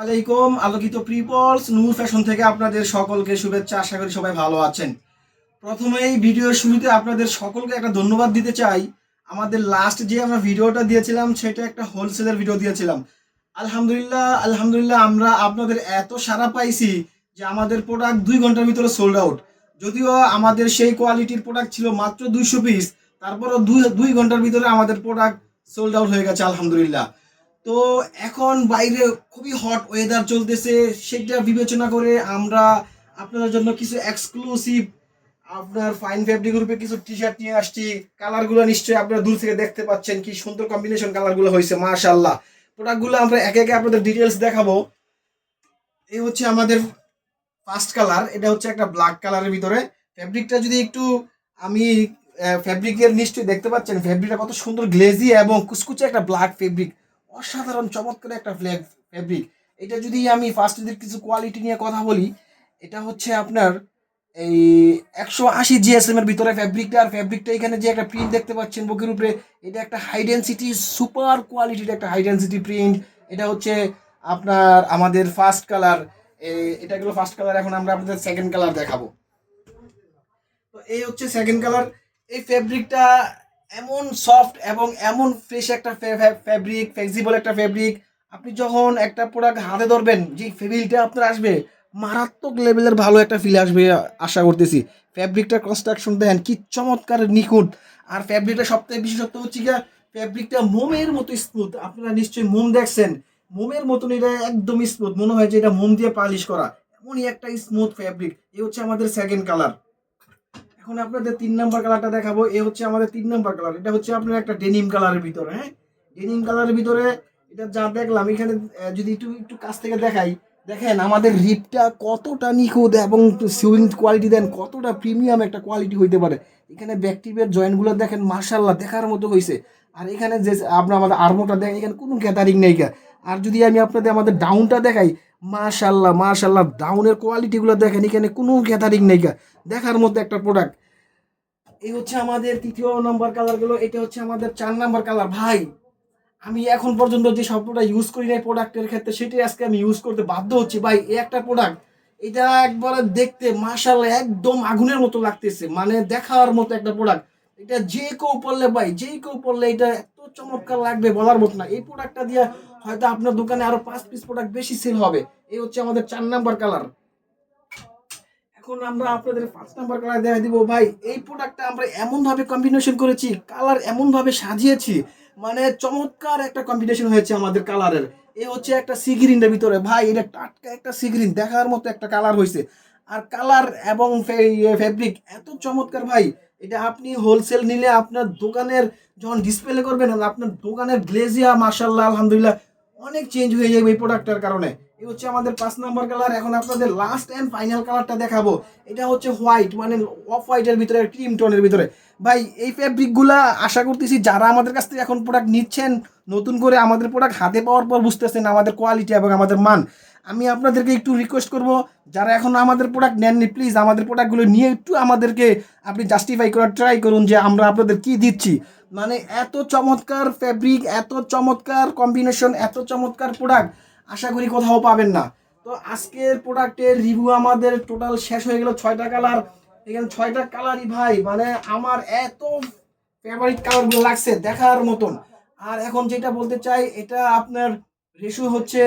আলাইকুম, আলোকিত প্রিপলস নূর ফ্যাশন থেকে আপনাদের সকলকে শুভেচ্ছা, আশা করি সবাই ভালো আছেন। প্রথমে এই ভিডিওর শুরুতে আপনাদের সকলকে একটা ধন্যবাদ দিতে চাই। আমাদের লাস্ট যে আমরা ভিডিওটা দিয়েছিলাম, সেটা একটা হোলসেলের ভিডিও দিয়েছিলাম। আলহামদুলিল্লাহ আলহামদুলিল্লাহ আমরা আপনাদের এত সারা পাইছি যে আমাদের প্রোডাক্ট দুই ঘণ্টার ভিতরে সোল্ড আউট যদিও আমাদের সেই কোয়ালিটির প্রোডাক্ট ছিল মাত্র দুইশো পিস তারপরও দুই দুই ঘণ্টার ভিতরে আমাদের প্রোডাক্ট সোল্ড আউট হয়ে গেছে, আলহামদুলিল্লাহ। তো এখন বাইরে খুবই হট ওয়েদার চলতেছে, সেটা বিবেচনা করে আমরা আপনাদের জন্য কিছু এক্সক্লুসিভ আপনার ফাইন ফ্যাব্রিক গ্রুপে কিছু টি শার্ট নিয়ে আসছি। কালারগুলো নিশ্চয়ই আপনারা দূর থেকে দেখতে পাচ্ছেন কি সুন্দর কম্বিনেশন কালারগুলো হয়েছে মাশাল্লাহ প্রোডাক্টগুলো আমরা একে একে আপনাদের ডিটেলস দেখাবো। এই হচ্ছে আমাদের ফার্স্ট কালার এটা হচ্ছে একটা ব্ল্যাক কালারের ভিতরে। ফ্যাব্রিকটা যদি একটু আমি ফ্যাব্রিকের নিশ্চয়ই দেখতে পাচ্ছেন ফ্যাব্রিকটা কত সুন্দর গ্লেজি এবং কুচকুচে একটা ব্ল্যাক ফেব্রিক অসাধারণ, চমৎকার একটা ফ্ল্যাগ ফেব্রিক এটা যদি আমি ফার্স্ট যদি কিছু কোয়ালিটি নিয়ে কথা বলি, এটা হচ্ছে আপনার এই একশো আশি জিএসএম এর ভিতরে ফ্যাব্রিকটা আর ফ্যাব্রিকটা এখানে যে একটা প্রিন্ট দেখতে পাচ্ছেন বুকের উপরে, এটা একটা হাই ডেন্সিটি সুপার কোয়ালিটির একটা হাই ডেন্সিটি প্রিন্ট এটা হচ্ছে আপনার আমাদের ফার্স্ট কালার এটা গেলো ফার্স্ট কালার এখন আমরা আপনাদের সেকেন্ড কালার দেখাবো। তো এই হচ্ছে সেকেন্ড কালার এই ফ্যাব্রিকটা এমন সফট এবং এমন ফ্রেশ একটা ফ্যাব্রিক ফ্লেক্সিবল একটা ফ্যাব্রিক আপনি যখন একটা প্রোডাক্ট হাতে ধরবেন যে ফিলটা আপনার আসবে, মারাত্মক লেভেলের ভালো একটা ফিল আসবে, আশা করতেছি। ফ্যাব্রিকটা কনস্ট্রাকশন দেন কি চমৎকার, নিখুঁত। আর ফ্যাব্রিকটা সবথেকে বিশেষত্ব হচ্ছে কি ফ্যাব্রিকটা মোমের মতো স্মুথ আপনারা নিশ্চয়ই মোম দেখছেন। মোমের মতন এটা একদমই স্মুথ মনে হয় যে এটা মোম দিয়ে পালিশ করা। এমনই একটা স্মুথ ফ্যাব্রিক এই হচ্ছে আমাদের সেকেন্ড কালার এখন আপনাদের তিন নাম্বার কালারটা দেখাবো। এ হচ্ছে আমাদের তিন নাম্বার কালার এটা হচ্ছে আপনার একটা ডেনিম কালারের ভিতরে হ্যাঁ? ডেনিম কালারের ভিতরে এটা যা দেখলাম, এখানে যদি একটু একটু কাছ থেকে দেখাই, দেখেন আমাদের রিপটা কতটা নিখুঁত এবং সুইং কোয়ালিটি দেন, কতটা প্রিমিয়াম একটা কোয়ালিটি হইতে পারে। এখানে ব্যাকটিভের জয়েন্টগুলো দেখেন মার্শাল্লাহ দেখার মতো হয়েছে আর এখানে যে, আপনার আমাদের আর্মোটা দেখেন, এখানে কোনো গ্যাদারিং নেই আর যদি আমি আপনাদের আমাদের ডাউনটা দেখাই মাশাল্লাহ মাশাল্লাহ ডাউনের কোয়ালিটিগুলো দেখেন, এখানে কোনো গ্যাদারিং নেই। দেখার মতো একটা প্রোডাক্ট এই হচ্ছে আমাদের তৃতীয় নাম্বার কালারগুলো এটা হচ্ছে আমাদের চার নাম্বার কালার ভাই, আমি এখন পর্যন্ত যে শব্দটা ইউজ করি নাই প্রোডাক্টের ক্ষেত্রে, সেটাই আজকে আমি ইউজ করতে বাধ্য হচ্ছি। ভাই, এই একটা প্রোডাক্ট এটা একবারে দেখতে মাশাল্লাহ একদম আগুনের মতো লাগতেছে। মানে দেখার মতো একটা প্রোডাক্ট এটা যে কেউ পড়লে ভাই, যে কেউ পড়লে এটা এত চমৎকার লাগবে বলার মতো না। এই প্রোডাক্টটা দিয়ে হয়তো আপনার দোকানে আরও পাঁচ পিস প্রোডাক্ট বেশি সেল হবে। এই হচ্ছে আমাদের চার নাম্বার কালার এখন আমরা আপনাদের পাঁচ নাম্বার কালার দেখা দিব। ভাই, এই প্রোডাক্টটা আমরা এমন ভাবে কম্বিনেশন করেছি কালার এমন ভাবে সাজিয়েছি মানে চমৎকার একটা কম্বিনেশন হয়েছে আমাদের কালারের এ হচ্ছে একটা সিগ্রিনের ভিতরে। ভাই, এটা টাটকা একটা সিগ্রিন দেখার মতো একটা কালার হয়েছে। আর কালার এবং ফেব্রিক এত চমৎকার ভাই। এটা আপনি হোলসেল নিলে আপনার দোকানের, যখন ডিসপ্লে করবেন, আপনার দোকানের গ্লেজিয়া মার্শাল্লাহ আলহামদুলিল্লাহ অনেক চেঞ্জ হয়ে যাবে এই প্রোডাক্টটার কারণে। এই হচ্ছে আমাদের পাঁচ নাম্বার কালার এখন আপনাদের লাস্ট অ্যান্ড ফাইনাল কালারটা দেখাবো। এটা হচ্ছে হোয়াইট মানে অফ হোয়াইটের ভিতরে ক্রিম টোনের ভিতরে। ভাই, এই ফ্যাব্রিকগুলা আশা করতেছি যারা আমাদের কাছ থেকে এখন প্রোডাক্ট নিচ্ছেন, নতুন করে আমাদের প্রোডাক্ট হাতে পাওয়ার পর বুঝতেছেন আমাদের কোয়ালিটি এবং আমাদের মান। আমি আপনাদেরকে একটু রিকোয়েস্ট করব, যারা এখন আমাদের প্রোডাক্ট নেননি প্লিজ আমাদের প্রোডাক্টগুলো নিয়ে একটু আমাদেরকে আপনি জাস্টিফাই করার ট্রাই করুন যে আমরা আপনাদের কি দিচ্ছি। মানে এত চমৎকার ফ্যাব্রিক এত চমৎকার কম্বিনেশন এত চমৎকার প্রোডাক্ট আশা করি কোথাও পাবেন না। তো আজকের প্রোডাক্টের রিভিউ আমাদের টোটাল শেষ হয়ে গেল ছয়টা কালার এখানে ছয়টা কালারই ভাই মানে আমার এত ফেভারিট কালারগুলো লাগছে দেখার মতন। আর এখন যেটা বলতে চাই, এটা আপনার রেশু হচ্ছে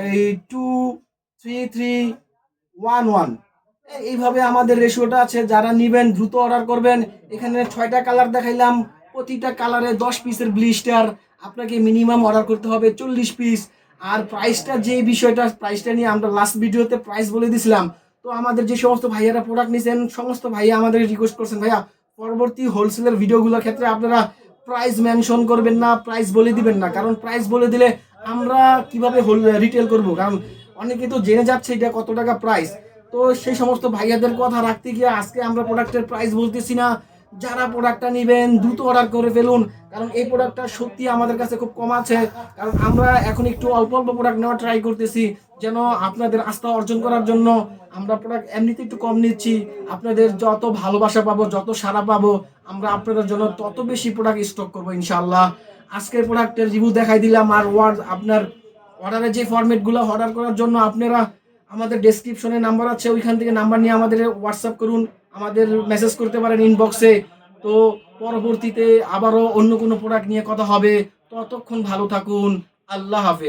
এই two three three one one এইভাবে আমাদের রেশিওটা আছে, যারা নিবেন, দ্রুত অর্ডার করবেন। এখানে ছয়টা কালার দেখাইলাম। প্রতিটা কালারে দশ পিসের ব্লিস্টার, আপনাকে মিনিমাম অর্ডার করতে হবে চল্লিশ পিস। আর প্রাইসটা যে বিষয়টা প্রাইসটা নিয়ে আমরা লাস্ট ভিডিওতে প্রাইস বলে দিছিলাম, তো আমাদের যে সমস্ত ভাইয়ারা প্রোডাক্ট নিয়েছেন সমস্ত ভাইয়া আমাদের রিকোয়েস্ট করছেন, ভাইয়া, পরবর্তী হোলসেলের ভিডিওগুলোর ক্ষেত্রে আপনারা প্রাইস মেনশন করবেন না প্রাইস বলে দিবেন না। কারণ প্রাইস বলে দিলে আমরা কীভাবে হোল রিটেল করব? কারণ অনেকে তো জেনে যাচ্ছে এটা কত টাকা প্রাইস তো সেই সমস্ত ভাইয়াদের কথা রাখতে গিয়ে আজকে আমরা প্রোডাক্টের প্রাইস বলতেছি না। যারা প্রোডাক্টটা নেবেন, দ্রুত অর্ডার করে ফেলুন। কারণ এই প্রোডাক্টটা সত্যি আমাদের কাছে খুব কম আছে। কারণ আমরা এখন একটু অল্প অল্প প্রোডাক্ট নেওয়া ট্রাই করতেছি, যেন আপনাদের আস্থা অর্জন করার জন্য। আমরা প্রোডাক্ট এমনিতে একটু কম নিচ্ছি। আপনাদের যত ভালোবাসা পাবো, যত সারা পাবো, আমরা আপনাদের জন্য তত বেশি প্রোডাক্ট স্টক করব ইনশাল্লাহ আজকের প্রোডাক্টের রিভিউ দেখাই দিলাম। আর ওয়ার্ড আপনার অর্ডারের যে ফরম্যাটগুলো অর্ডার করার জন্য আপনারা আমাদের ডেসক্রিপশনে নাম্বার আছে, ওইখান থেকে নাম্বার নিয়ে আমাদের হোয়াটসঅ্যাপ করুন, আমাদের মেসেজ করতে পারেন ইনবক্সে তো পরবর্তীতে আবারও অন্য কোনো প্রোডাক্ট নিয়ে কথা হবে। ততক্ষণ ভালো থাকুন, আল্লাহ হাফেজ।